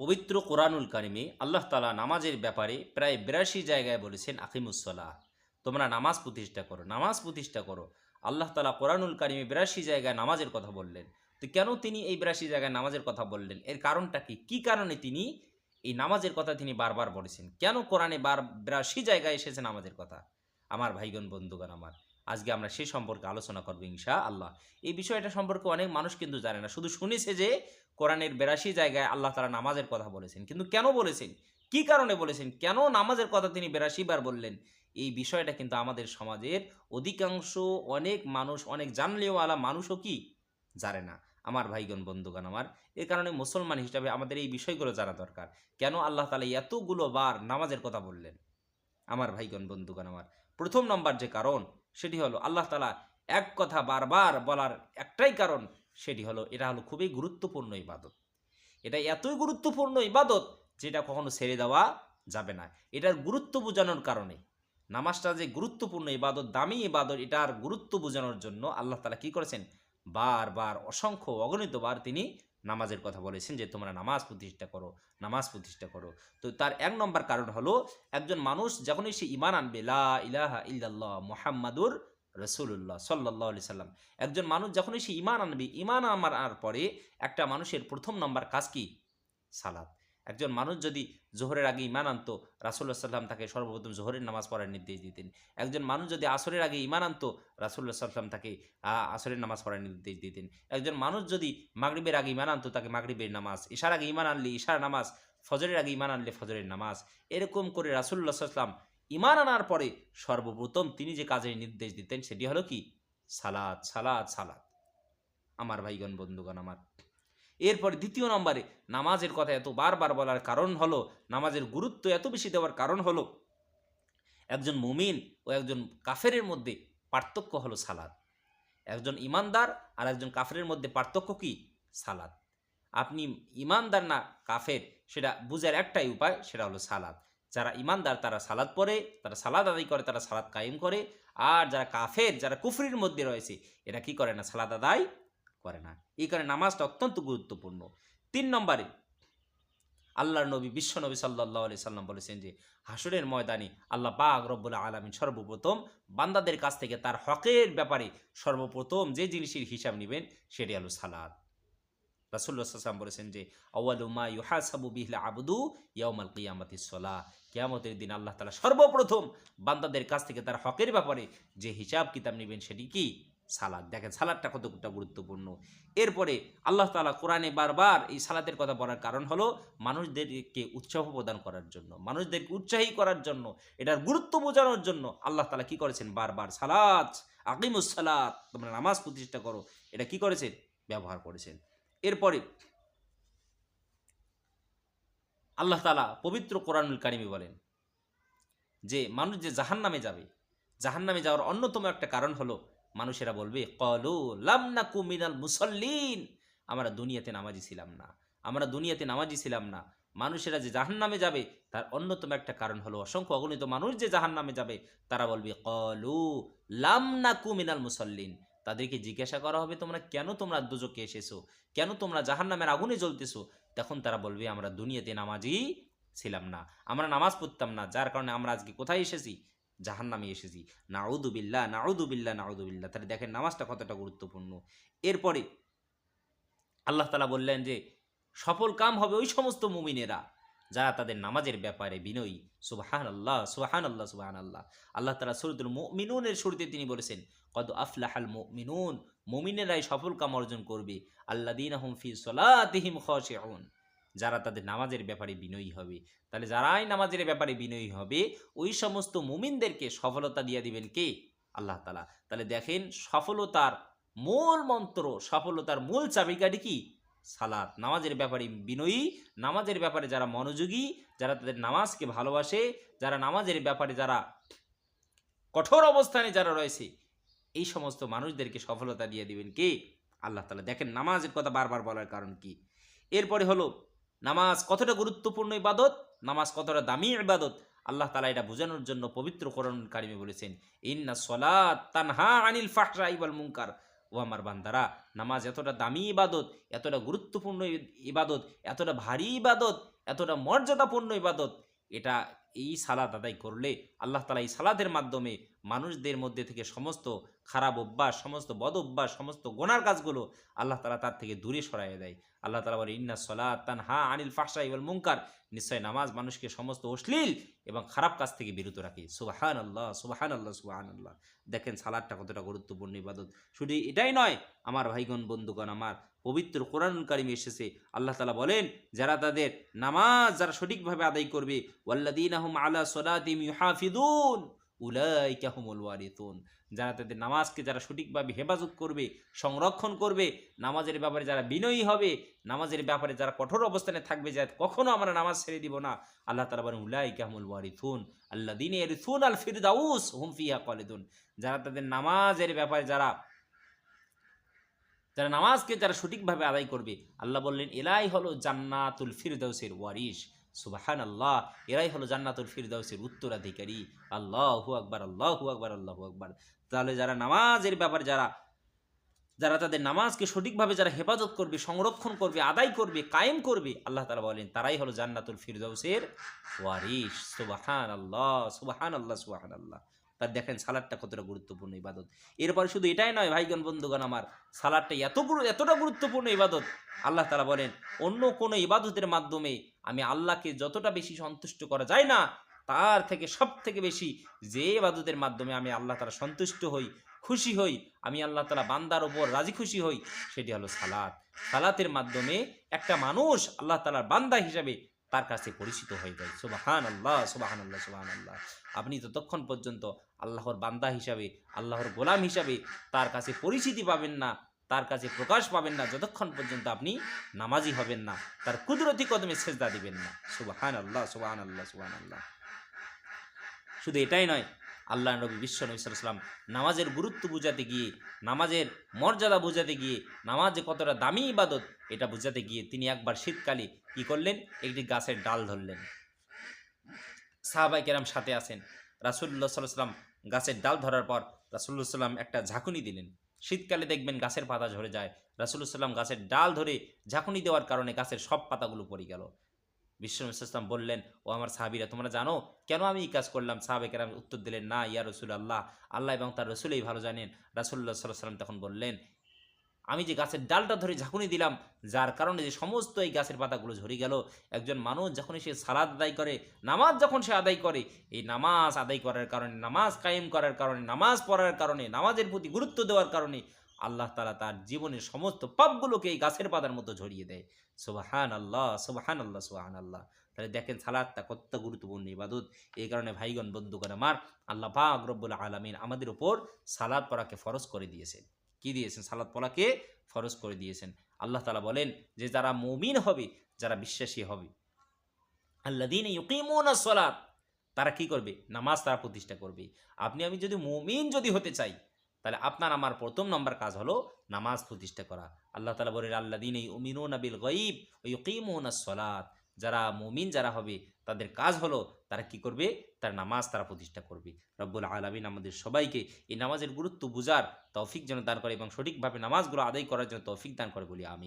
পবিত্র কোরআনুল কারিমে আল্লাহ তালা নামাজের ব্যাপারে প্রায় বিরাশি জায়গায় বলেছেন আকিমুসলাহ তোমরা নামাজ প্রতিষ্ঠা করো, নামাজ প্রতিষ্ঠা করো। আল্লাহ তালা কোরআনুল কারিমে বিরাশি জায়গায় নামাজের কথা বললেন। তো কেন তিনি এই বিরাশি জায়গায় নামাজের কথা বললেন? এর কারণটা কি? কী কারণে তিনি এই নামাজের কথা তিনি বারবার বলেছেন? কেন কোরআনে বার বিরাশি জায়গায় এসেছে নামাজের কথা? আমার ভাইগণ, বন্ধুগণ আমার, আজকে আমরা সে সম্পর্কে আলোচনা করব ইনশা আল্লাহ এই বিষয়টা সম্পর্কে অনেক মানুষ কিন্তু জানে না। শুধু শুনেছে যে কোরআনের বেরাশি জায়গায় আল্লাহ তালা নামাজের কথা বলেছেন। কিন্তু কেন বলেছেন? কি কারণে বলেছেন? কেন নামাজের কথা তিনি বেরাশি বার বললেন? এই বিষয়টা কিন্তু আমাদের সমাজের অধিকাংশ অনেক মানুষ, অনেক জানলেওয়ালা মানুষও কি? জানে না। আমার ভাইগণ, বন্ধুগণ আমার, এ কারণে মুসলমান হিসাবে আমাদের এই বিষয়গুলো জানা দরকার। কেন আল্লাহ তালা এতগুলো বার নামাজের কথা বললেন? আমার ভাইগণ, বন্ধুগণ আমার, প্রথম নম্বর যে কারণ, সেটি হলো আল্লাহ তালা এক কথা বারবার বলার একটাই কারণ সেটি হলো, এটা হলো খুবই গুরুত্বপূর্ণ ইবাদত। এটা এতই গুরুত্বপূর্ণ ইবাদত যেটা কখনো ছেড়ে দেওয়া যাবে না। এটার গুরুত্ব বোঝানোর কারণে। নামাজটা যে গুরুত্বপূর্ণ ইবাদত, দামি ইবাদত, এটার গুরুত্ব বোঝানোর জন্য আল্লাহ তালা কি করেছেন? বারবার অসংখ্য অগণিতবার তিনি নামাজের কথা বলেছেন যে, তোমরা নামাজ প্রতিষ্ঠা করো, নামাজ প্রতিষ্ঠা করো। তো তার এক নম্বর কারণ হলো, একজন মানুষ যখনই সে ইমান আনবে, লা ইলাহা ইল্লাল্লাহ মোহাম্মাদুর রসুল্লাহ সাল্লাহ আলি সাল্লাম। একজন মানুষ যখনই সে ইমান আনবে ইমান আনার পরে একটা মানুষের প্রথম নম্বর কাজ কি? সালাদ একজন মানুষ যদি জোহরের আগে ইমান আনতো রাসুল্লাহ সাল্লাম তাকে সর্বপ্রথম জোহরের নামাজ পড়ার নির্দেশ দিতেন। একজন মানুষ যদি আসরের আগে ইমান আনতো রাসুল্লাহ সাল্লাম তাকে আসরের নামাজ পড়ার নির্দেশ দিতেন। একজন মানুষ যদি মাগরিবের আগে ইমান আনতো, তাকে মাগরিবের নামাজ ইশার আগে ইমান আনলে ইশার নামাজ, ফজরের আগে ইমান আনলে ফজরের নামাজ, এরকম করে রাসুল্লাহ সাল্লাম ইমান আনার পরে সর্বপ্রথম তিনি যে কাজের নির্দেশ দিতেন সেটি হলো কি? সালাদ সালাদ সালাদ। আমার ভাইগণ, বন্ধুগণ আমার। এরপর দ্বিতীয় নম্বরে নামাজের কথা এত বারবার বলার কারণ হলো, নামাজের গুরুত্ব এত বেশি দেওয়ার কারণ হলো, একজন মুমিন ও একজন কাফেরের মধ্যে পার্থক্য হলো সালাদ। একজন ইমানদার আর একজন কাফেরের মধ্যে পার্থক্য কি? সালাদ। আপনি ইমানদার না কাফের, সেটা বুঝার একটাই উপায়, সেটা হলো সালাদ। যারা ইমানদার তারা সালাদ পড়ে, তারা সালাদ আদায় করে, তারা সালাদ কায়েম করে। আর যারা কাফের, যারা কুফরির মধ্যে রয়েছে, এরা কি করে না? সালাদ আদায় করে না। এই কারণে নামাজটা অত্যন্ত গুরুত্বপূর্ণ। তিন নম্বরে, আল্লাহর নবী, বিশ্ব নবী সাল্লাহ আলি সাল্লাম বলেছেন যে, হাসরের ময়দানে আল্লাহ পাক রব্বুল আলমিন সর্বপ্রথম বান্দাদের কাছ থেকে তার হকের ব্যাপারে সর্বপ্রথম যে জিনিসের হিসাব নেবেন, সেটি হলো সালাদ। রাসুল্লাহ সাল্লাম বলেছেন যে আউ্বালুমা ইউহাসাবু বিহলা আবদু ইয়াউমাল কিয়ামতি সলাহ। কিয়ামতের দিন আল্লাহ তালা সর্বপ্রথম বান্দাদের কাছ থেকে তার হকের ব্যাপারে যে হিসাব কিতাব নেবেন সেটি কি? সালাদ। দেখেন, সালাদটা কতটা গুরুত্বপূর্ণ। এরপরে আল্লাহ তালা কোরআনে বারবার এই সালাতের কথা বলার কারণ হলো মানুষদেরকে উৎসাহ প্রদান করার জন্য, মানুষদেরকে উৎসাহী করার জন্য, এটার গুরুত্ব বোঝানোর জন্য আল্লাহ তালা কি করেছেন? বারবার সালাদ আকিমুস সালাত, তোমরা নামাজ প্রতিষ্ঠা করো। এটা কি করেছেন? ব্যবহার করেছেন। এরপরে আল্লাহ তালা পবিত্র কোরআনুল কারিমি বলেন যে মানুষ যে জাহান নামে যাবে জাহান নামে যাওয়ার অন্যতম একটা কারণ হলো মানুষেরা বলবে, কলু লামনাকু মিনাল মুসল্লিন। আমরা দুনিয়াতে নামাজি ছিলাম না, আমরা দুনিয়াতে নামাজি ছিলাম না। মানুষেরা যে জাহান নামে যাবে, তার অন্যতম একটা কারণ হলো অসংখ্য অগণিত মানুষ যে জাহান নামে যাবে, তারা বলবে, কলু লামনাকু মিনাল মুসল্লিন। তাদেরকে জিজ্ঞাসা করা হবে, তোমরা কেন তোমরা দুজকে এসেছ? কেন তোমরা জাহান নামের আগুনে জ্বলতেছো? তখন তারা বলবে, আমরা দুনিয়াতে নামাজি ছিলাম না। আমরা নামাজ পড়তাম না, যার কারণে আমরা আজকে কোথায় এসেছি? জাহান নামে এসেছি নাউদুবিল্লা নাউদুবিল্লা নাউদুবিল্লা তাহলে দেখেন নামাজটা কতটা গুরুত্বপূর্ণ। এরপরে আল্লাহ তালা বললেন যে, সফল কাম হবে ওই সমস্ত মুমিনেরা। যারা তাদের নামাজের ব্যাপারে বিনয়ী। সুবাহান আল্লাহ সুবাহান আল্লাহ সুবাহান আল্লাহ আল্লাহ তালা সুরতুল মিনুনের শুরুতে তিনি বলেছেন, কদ আফলাহাল মিনুন মুমিনেরাই সফল কাম অর্জন করবে। আল্লা দিন আহম ফি সলাতিহিম খসেউন যারা তাদের নামাজের ব্যাপারে বিনয়ী হবে, তাহলে যারাই নামাজের ব্যাপারে বিনয়ী হবে, ওই সমস্ত মুমিনদেরকে সফলতা দিয়ে দিবেন কে? আল্লাহ তালা তাহলে দেখেন, সফলতার মূল মন্ত্র, সফলতার মূল চাবিকাঠি কি? সালাত। নামাজের ব্যাপারে বিনয়ী, নামাজের ব্যাপারে যারা মনোযোগী, যারা তাদের নামাজকে ভালোবাসে, যারা নামাজের ব্যাপারে যারা কঠোর অবস্থানে যারা রয়েছে, এই সমস্ত মানুষদেরকে সফলতা দিয়ে দিবেন কে? আল্লাহ তালা দেখেন, নামাজের কথা বারবার বলার কারণ কি? এরপরে হলো, নামাজ কতটা গুরুত্বপূর্ণ ইবাদত, নামাজ কতটা দামি ইবাদত? আল্লাহ তালা এটা বোঝানোর জন্য পবিত্র করণ কারিমে বলেছেন, ইন্না সলাত তানহা আনিল ফাহরা ইবাল মুনকার। ও আমার বান্দারা, নামাজ এতটা দামি ইবাদত, এতটা গুরুত্বপূর্ণ ইবাদত, এতটা ভারী ইবাদত, এতটা মর্যাদাপূর্ণ ইবাদত, এটা এই সালাদ আদায় করলে আল্লাহ তালা এই সালাদের মাধ্যমে মানুষদের মধ্যে থেকে সমস্ত খারাপ অভ্যাস, সমস্ত বদ অভ্যাস, সমস্ত গোনার কাজগুলো আল্লাহ তালা তার থেকে দূরে সরাইয়ে দেয়। আল্লাহ তালা বলে ইন্না সলাত তান হা আনিল ফাহসা ইবল মুঙ্কার নিশ্চয় নামাজ মানুষকে সমস্ত অশ্লীল এবং খারাপ কাজ থেকে বিরত রাখে। সুবাহান আল্লাহ সুবাহান আল্লাহ সুবাহান আল্লাহ দেখেন সালাদটা কতটা গুরুত্বপূর্ণ ইবাদত। শুধু এটাই নয়, আমার ভাইগণ, বন্ধুগণ, আমার পবিত্র কোরআন এসেছে। আল্লাহ তালা বলেন, যারা তাদের নামাজ যারা সঠিকভাবে আদায় করবে ওয়াল্লাদিন আহম আলা সলাতিম ইউহাফিদুন উলাইকা হুমুল ওয়ারিতুন যারা তাদের নামাজকে যারা সঠিকভাবে হেফাজত করবে, সংরক্ষণ করবে, নামাজের ব্যাপারে যারা বিনয়ী হবে, নামাজের ব্যাপারে যারা কঠোর অবস্থানে থাকবে, যে কখনো আমরা নামাজ ছেড়ে দিব না। আল্লাহ তালা বলেন, উলাইকা হুমুল ওয়ারিথুন আল্লাহ দিন এরিথুন আল ফিরদাউস হুমফিয়া কলেদুন যারা তাদের নামাজের ব্যাপারে যারা যারা নামাজকে যারা সঠিকভাবে আদায় করবে, আল্লাহ বললেন এরাই হলো জান্নাতুল ফিরদাউসের ওয়ারিশ। সুবাহান আল্লাহ এরাই হলো জান্নাতুল ফিরদাউসের উত্তরাধিকারী। আল্লাহু আকবার আল্লাহু আকবার আল্লাহু আকবার। তাহলে যারা নামাজের ব্যাপারে যারা যারা তাদের নামাজকে সঠিকভাবে যারা হেফাজত করবে, সংরক্ষণ করবে, আদায় করবে, কায়েম করবে, আল্লাহ তালা বলেন, তারাই হলো জান্নাতুল ফিরদাউসের ওয়ারিস সুবাহান আল্লাহ সুবাহান আল্লাহ সুবাহান আল্লাহ তার দেখেন সালাদটা কতটা গুরুত্বপূর্ণ ইবাদত। এরপরে শুধু এটাই নয়, ভাইগণ, বন্ধুগণ আমার, সালাদটা এত এতটা গুরুত্বপূর্ণ ইবাদত। আল্লাহ তালা বলেন, অন্য কোনো ইবাদতের মাধ্যমে আমি আল্লাহকে যতটা বেশি সন্তুষ্ট করা যায় না, তার থেকে সব থেকে বেশি যে ইবাদতের মাধ্যমে আমি আল্লাহ তালা সন্তুষ্ট হই, খুশি হই, আমি আল্লাহ তালা বান্দার ওপর রাজি খুশি হই, সেটি হলো সালাত সালাতের মাধ্যমে একটা মানুষ আল্লাহ তালার বান্দা হিসাবে তার কাছে পরিচিত হয়ে যায়। সুবাহান আল্লাহ সুবাহান আল্লাহ সুবাহান আল্লাহ আপনি ততক্ষণ পর্যন্ত আল্লাহর বান্দা হিসাবে, আল্লাহর গোলাম হিসাবে তার কাছে পরিচিতি পাবেন না, তার কাছে প্রকাশ পাবেন না, যতক্ষণ পর্যন্ত আপনি নামাজি হবেন না, তার কুদরতি কদমে সেজদা দিবেন না। সুবাহান আল্লাহ সুবাহান আল্লাহ সুবাহান আল্লাহ শুধু এটাই নয় আল্লাহ নবী, বিশ্ব নবী সাল্লাম নামাজের গুরুত্ব বোঝাতে গিয়ে, নামাজের মর্যাদা বোঝাতে গিয়ে, নামাজ কতটা দামি ইবাদত, এটা বোঝাতে গিয়ে তিনি একবার শীতকালে কি করলেন? একটি গাছের ডাল ধরলেন। সাহাবাই কেরাম সাথে আছেন। রাসুল্লাহ সাল্লাম গাছের ডাল ধরার পর রাসুল্লাহ সাল্লাম একটা ঝাঁকুনি দিলেন। শীতকালে দেখবেন গাছের পাতা ঝরে যায়। রাসুল্লাহ সাল্লাম গাছের ডাল ধরে ঝাঁকুনি দেওয়ার কারণে গাছের সব পাতাগুলো পড়ে গেল। বিশ্বনবী ইসলাম বললেন, ও আমার সাহাবিরা, তোমরা জানো কেন আমি এই কাজ করলাম? সাহাবেকের উত্তর দিলেন, না, ইয়া রসুল আল্লাহ আল্লাহ এবং তার রসুলেই ভালো জানেন। রাসুল্লাহ সাল্লাহ সাল্লাম তখন বললেন, আমি যে গাছের ডালটা ধরে ঝাঁকুনি দিলাম, যার কারণে যে সমস্ত এই গাছের পাতাগুলো ঝরে গেল, একজন মানুষ যখন সে সালাদ আদায় করে, নামাজ যখন সে আদায় করে, এই নামাজ আদায় করার কারণে, নামাজ কায়েম করার কারণে, নামাজ পড়ার কারণে, নামাজের প্রতি গুরুত্ব দেওয়ার কারণে আল্লাহ তালা তার জীবনের সমস্ত পাপগুলোকে এই গাছের পাতার মতো ঝরিয়ে দেয়। সুবাহান আল্লাহ সুবাহান আল্লাহ সুবাহান আল্লাহ তাহলে দেখেন সালাদটা কত গুরুত্বপূর্ণ ইবাদত। এই কারণে ভাইগণ, বন্ধুগণ আমার, আল্লাহ পাক রব্বুল আলমিন আমাদের উপর সালাদ পড়াকে ফরজ করে দিয়েছেন। কি দিয়েছেন? সালাদ পড়াকে ফরজ করে দিয়েছেন। আল্লাহ তালা বলেন যে, যারা মমিন হবে, যারা বিশ্বাসী হবে আল্লাহ দিন সলাদ তারা কি করবে? নামাজ তারা প্রতিষ্ঠা করবে। আপনি, আমি যদি মমিন যদি হতে চাই তাহলে আপনার আমার প্রথম নম্বর কাজ হলো নামাজ প্রতিষ্ঠা করা। আল্লাহ তালা বলেন আল্লাহ দিন এই উমিনো নবিল গঈব সলাত যারা মুমিন, যারা হবে, তাদের কাজ হলো তারা কি করবে? তার নামাজ তারা প্রতিষ্ঠা করবে। রব্বুল আলমিন আমাদের সবাইকে এই নামাজের গুরুত্ব বুঝার তৌফিক যেন দান করে এবং সঠিকভাবে নামাজগুলো আদায় করার জন্য তৌফিক দান করে বলি, আমিন।